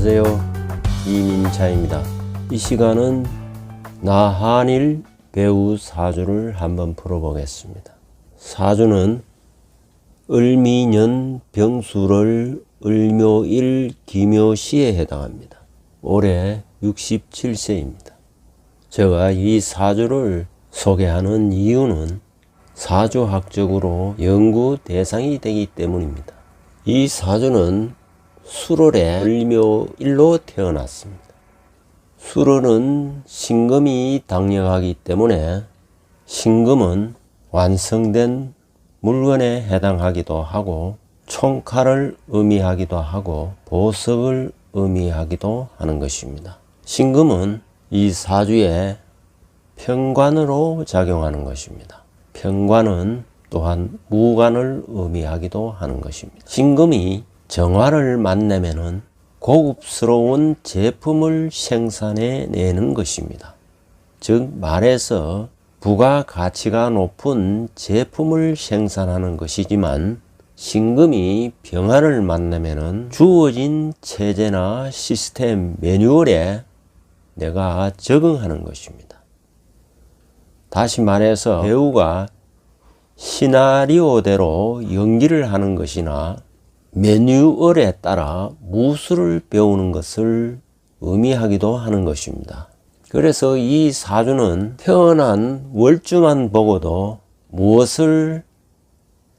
안녕하세요. 이민차입니다. 이 시간은 나한일 배우 사주를 한번 풀어보겠습니다. 사주는 을미년 병수를 을묘일 기묘시에 해당합니다. 올해 67세입니다. 제가 이 사주를 소개하는 이유는 사주학적으로 연구 대상이 되기 때문입니다. 이 사주는 수월의 을묘일로 태어났습니다. 수월은 신금이 당력하기 때문에 신금은 완성된 물건에 해당하기도 하고 총칼을 의미하기도 하고 보석을 의미하기도 하는 것입니다. 신금은 이 사주에 평관으로 작용하는 것입니다. 평관은 또한 무관을 의미하기도 하는 것입니다. 신금이 정화를 만나면은 고급스러운 제품을 생산해 내는 것입니다. 즉 말해서 부가 가치가 높은 제품을 생산하는 것이지만 신금이 병화를 만나면은 주어진 체제나 시스템 매뉴얼에 내가 적응하는 것입니다. 다시 말해서 배우가 시나리오대로 연기를 하는 것이나 매뉴얼에 따라 무술을 배우는 것을 의미하기도 하는 것입니다. 그래서 이 사주는 태어난 월주만 보고도 무엇을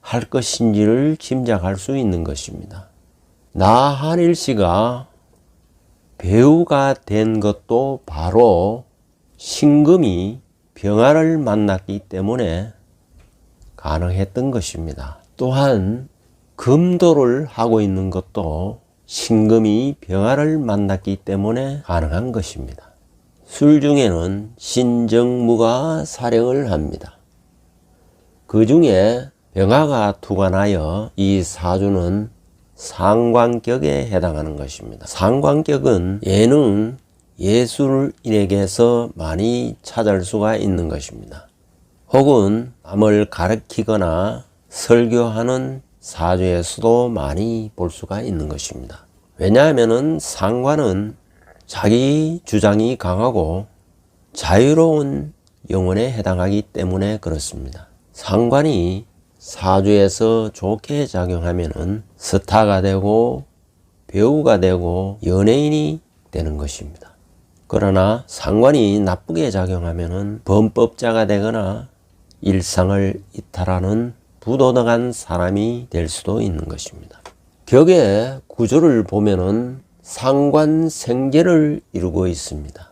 할 것인지를 짐작할 수 있는 것입니다. 나한일 씨가 배우가 된 것도 바로 신금이 병화를 만났기 때문에 가능했던 것입니다. 또한 금도를 하고 있는 것도 신금이 병화를 만났기 때문에 가능한 것입니다. 술 중에는 신정무가 사령을 합니다. 그 중에 병화가 투관하여 이 사주는 상관격에 해당하는 것입니다. 상관격은 예능, 예술인에게서 많이 찾을 수가 있는 것입니다. 혹은 남을 가르치거나 설교하는 사주에서도 많이 볼 수가 있는 것입니다. 왜냐하면 상관은 자기 주장이 강하고 자유로운 영혼에 해당하기 때문에 그렇습니다. 상관이 사주에서 좋게 작용하면 스타가 되고 배우가 되고 연예인이 되는 것입니다. 그러나 상관이 나쁘게 작용하면 범법자가 되거나 일상을 이탈하는 부도덕한 사람이 될 수도 있는 것입니다. 격의 구조를 보면은 상관생제를 이루고 있습니다.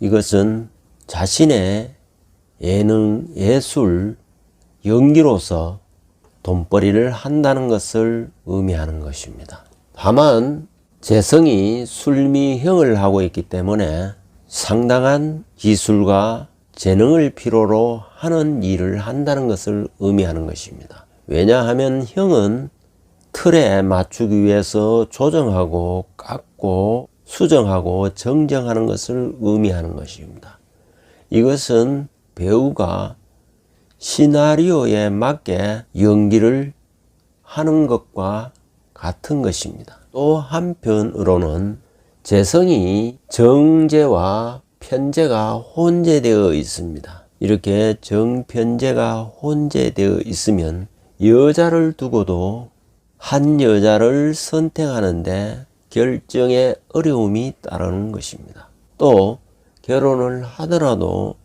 이것은 자신의 예능, 예술, 연기로서 돈벌이를 한다는 것을 의미하는 것입니다. 다만 재성이 술미형을 하고 있기 때문에 상당한 기술과 재능을 필요로 하는 일을 한다는 것을 의미하는 것입니다. 왜냐하면 형은 틀에 맞추기 위해서 조정하고 깎고 수정하고 정정하는 것을 의미하는 것입니다. 이것은 배우가 시나리오에 맞게 연기를 하는 것과 같은 것입니다. 또 한편으로는 재성이 정제와 편제가 혼재되어 있습니다. 이렇게 정편제가 혼재되어 있으면 여자를 두고도 한 여자를 선택하는데 결정에 어려움이 따르는 것입니다. 또 결혼을 하더라도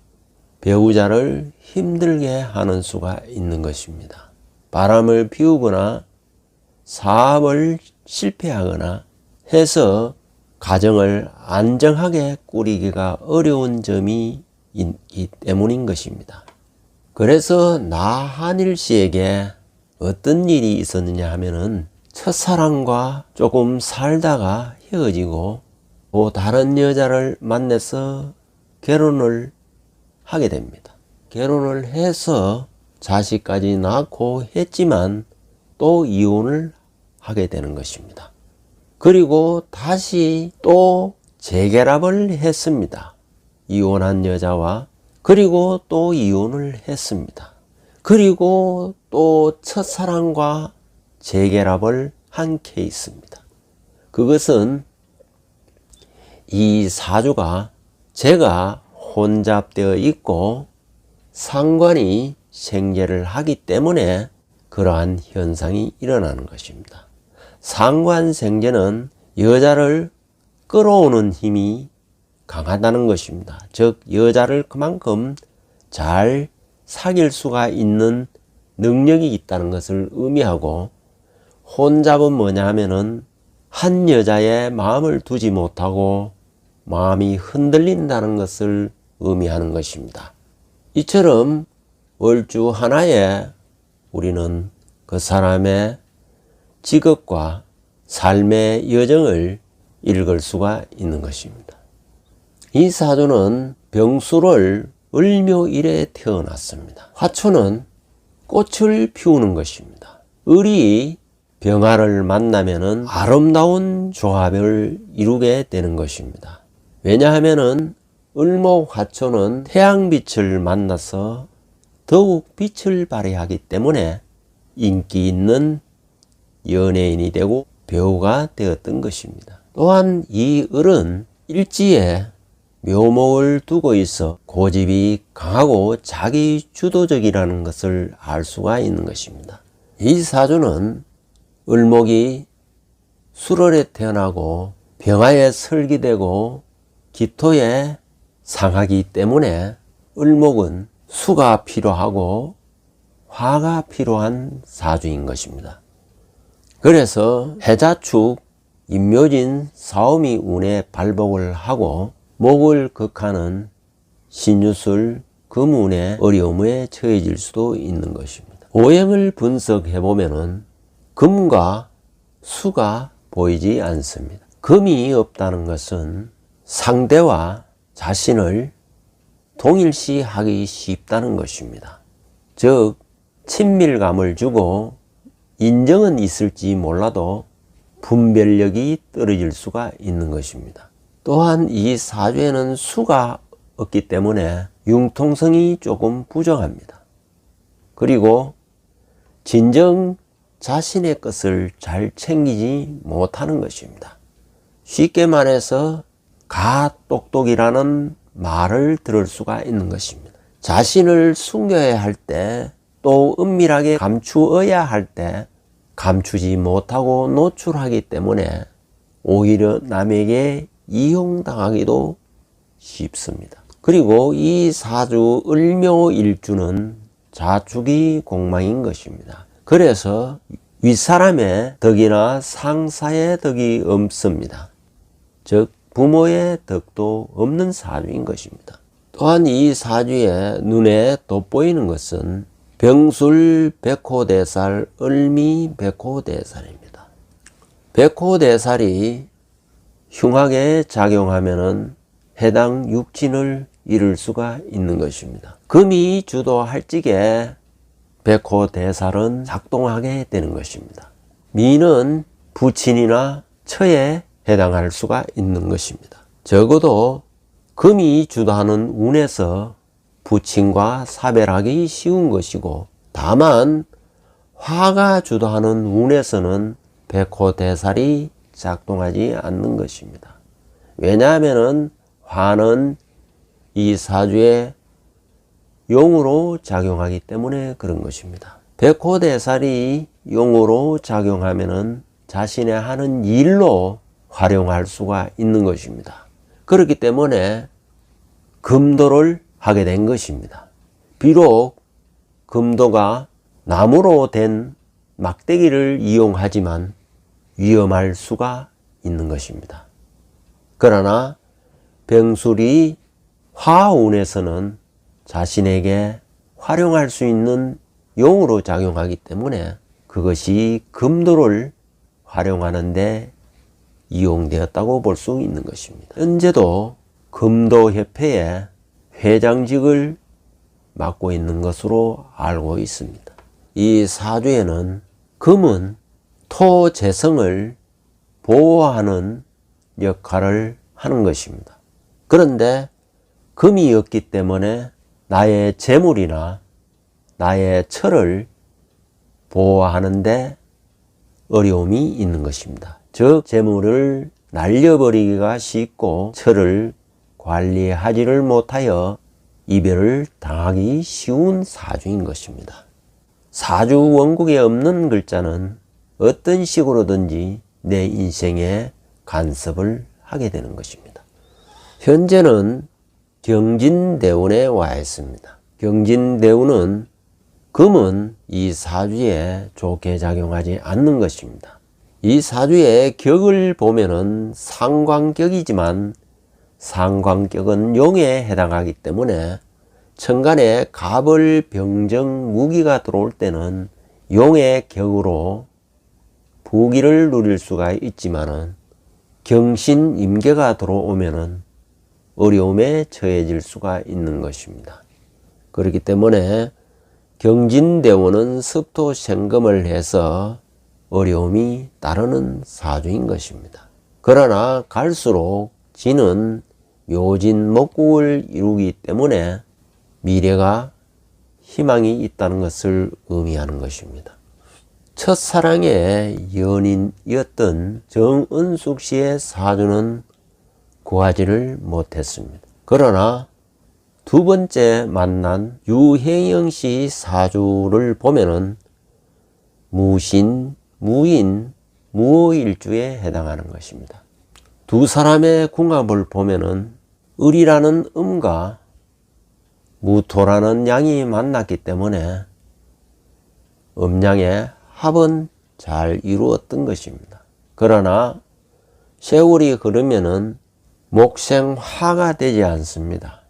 배우자를 힘들게 하는 수가 있는 것입니다. 바람을 피우거나 사업을 실패하거나 해서 가정을 안정하게 꾸리기가 어려운 점이 있기 때문인 것입니다. 그래서 나한일 씨에게 어떤 일이 있었느냐 하면은 첫사랑과 조금 살다가 헤어지고 또 다른 여자를 만나서 결혼을 하게 됩니다. 결혼을 해서 자식까지 낳고 했지만 또 이혼을 하게 되는 것입니다. 그리고 다시 또 재결합을 했습니다. 이혼한 여자와 그리고 또 이혼을 했습니다. 그리고 또 첫사랑과 재결합을 한 케이스입니다. 그것은 이 사주가 제가 혼잡되어 있고 상관이 생제를 하기 때문에 그러한 현상이 일어나는 것입니다. 상관 생제는 여자를 끌어오는 힘이 강하다는 것입니다. 즉, 여자를 그만큼 잘 사귈 수가 있는 능력이 있다는 것을 의미하고, 혼잡은 뭐냐 하면은 한 여자의 마음을 두지 못하고 마음이 흔들린다는 것을 의미하는 것입니다. 이처럼 월주 하나에 우리는 그 사람의 직업과 삶의 여정을 읽을 수가 있는 것입니다. 이 사주는 병수를 을묘일에 태어났습니다. 화초는 꽃을 피우는 것입니다. 을이 병화를 만나면은 아름다운 조합을 이루게 되는 것입니다. 왜냐하면은 을목 화초는 태양빛을 만나서 더욱 빛을 발휘하기 때문에 인기 있는 연예인이 되고 배우가 되었던 것입니다. 또한 이 을은 일지에 묘목을 두고 있어 고집이 강하고 자기 주도적이라는 것을 알 수가 있는 것입니다. 이 사주는 을목이 수월에 태어나고 병화에 설기되고 기토에 상하기 때문에 을목은 수가 필요하고 화가 필요한 사주인 것입니다. 그래서 해자축 임묘진 사오미 운에 발복을 하고 목을 극하는 신유술 금운의 어려움에 처해질 수도 있는 것입니다. 오행을 분석해 보면은 금과 수가 보이지 않습니다. 금이 없다는 것은 상대와 자신을 동일시하기 쉽다는 것입니다. 즉, 친밀감을 주고 인정은 있을지 몰라도 분별력이 떨어질 수가 있는 것입니다. 또한 이 사주에는 수가 없기 때문에 융통성이 조금 부정합니다. 그리고 진정 자신의 것을 잘 챙기지 못하는 것입니다. 쉽게 말해서 가 똑똑이라는 말을 들을 수가 있는 것입니다. 자신을 숨겨야 할 때 또 은밀하게 감추어야 할 때 감추지 못하고 노출하기 때문에 오히려 남에게 이용당하기도 쉽습니다. 그리고 이 사주 을묘일주는 자축이 공망인 것입니다. 그래서 윗사람의 덕이나 상사의 덕이 없습니다. 즉 부모의 덕도 없는 사주인 것입니다. 또한 이 사주에 눈에 돋보이는 것은 병술 백호대살, 을미 백호대살입니다. 백호대살이 흉하게 작용하면은 해당 육진을 이룰 수가 있는 것입니다. 금이 주도할 적에 백호대살은 작동하게 되는 것입니다. 미는 부친이나 처에 해당할 수가 있는 것입니다. 적어도 금이 주도하는 운에서 부친과 사별하기 쉬운 것이고 다만 화가 주도하는 운에서는 백호대살이 작동하지 않는 것입니다. 왜냐하면 화는 이 사주의 용으로 작용하기 때문에 그런 것입니다. 백호대살이 용으로 작용하면은 자신의 하는 일로 활용할 수가 있는 것입니다. 그렇기 때문에 금도를 하게 된 것입니다. 비록 금도가 나무로 된 막대기를 이용하지만 위험할 수가 있는 것입니다. 그러나 병술이 화운에서는 자신에게 활용할 수 있는 용으로 작용하기 때문에 그것이 금도를 활용하는데 이용되었다고 볼 수 있는 것입니다. 현재도 금도협회에 회장직을 맡고 있는 것으로 알고 있습니다. 이 사주에는 금은 토 재성을 보호하는 역할을 하는 것입니다. 그런데 금이 없기 때문에 나의 재물이나 나의 철을 보호하는데 어려움이 있는 것입니다. 즉, 재물을 날려버리기가 쉽고 철을 관리하지를 못하여 이별을 당하기 쉬운 사주인 것입니다. 사주 원국에 없는 글자는 어떤 식으로든지 내 인생에 간섭을 하게 되는 것입니다. 현재는 경진대운에 와 있습니다. 경진대운은 금은 이 사주에 좋게 작용하지 않는 것입니다. 이 사주의 격을 보면은 상관격이지만 상관격은 용에 해당하기 때문에 천간에 갑을 병정 무기가 들어올 때는 용의 격으로 부기를 누릴 수가 있지만은 경신 임계가 들어오면은 어려움에 처해질 수가 있는 것입니다. 그렇기 때문에 경진대원은 습토 생금을 해서 어려움이 따르는 사주인 것입니다. 그러나 갈수록 지는 묘진 목국을 이루기 때문에 미래가 희망이 있다는 것을 의미하는 것입니다. 첫사랑의 연인이었던 정은숙 씨의 사주는 구하지를 못했습니다. 그러나 두 번째 만난 유혜영 씨 사주를 보면은 무신, 무인, 무일주에 해당하는 것입니다. 두 사람의 궁합을 보면은 을이라는 음과 무토라는 양이 만났기 때문에 음양의 합은 잘 이루었던 것입니다. 그러나 세월이 흐르면은 목생화가 되지 않습니다.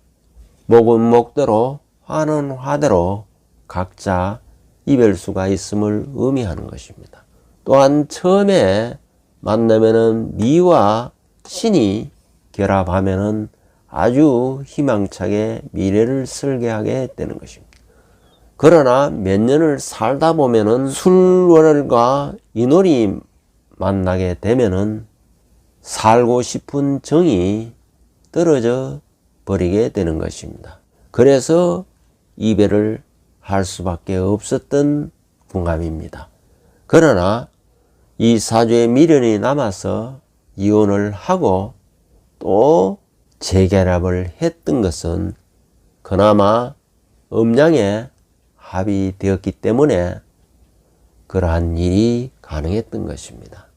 목은 목대로 화는 화대로 각자 이별수가 있음을 의미하는 것입니다. 또한 처음에 만나면은 미와 신이 결합하면은 아주 희망차게 미래를 설계하게 되는 것입니다. 그러나 몇 년을 살다 보면은 술월과 인월이 만나게 되면은 살고 싶은 정이 떨어져 버리게 되는 것입니다. 그래서 이별을 할 수밖에 없었던 궁합입니다. 그러나 이 사주에 미련이 남아서 이혼을 하고 또 재결합을 했던 것은 그나마 음양에 합의되었기 때문에 그러한 일이 가능했던 것입니다.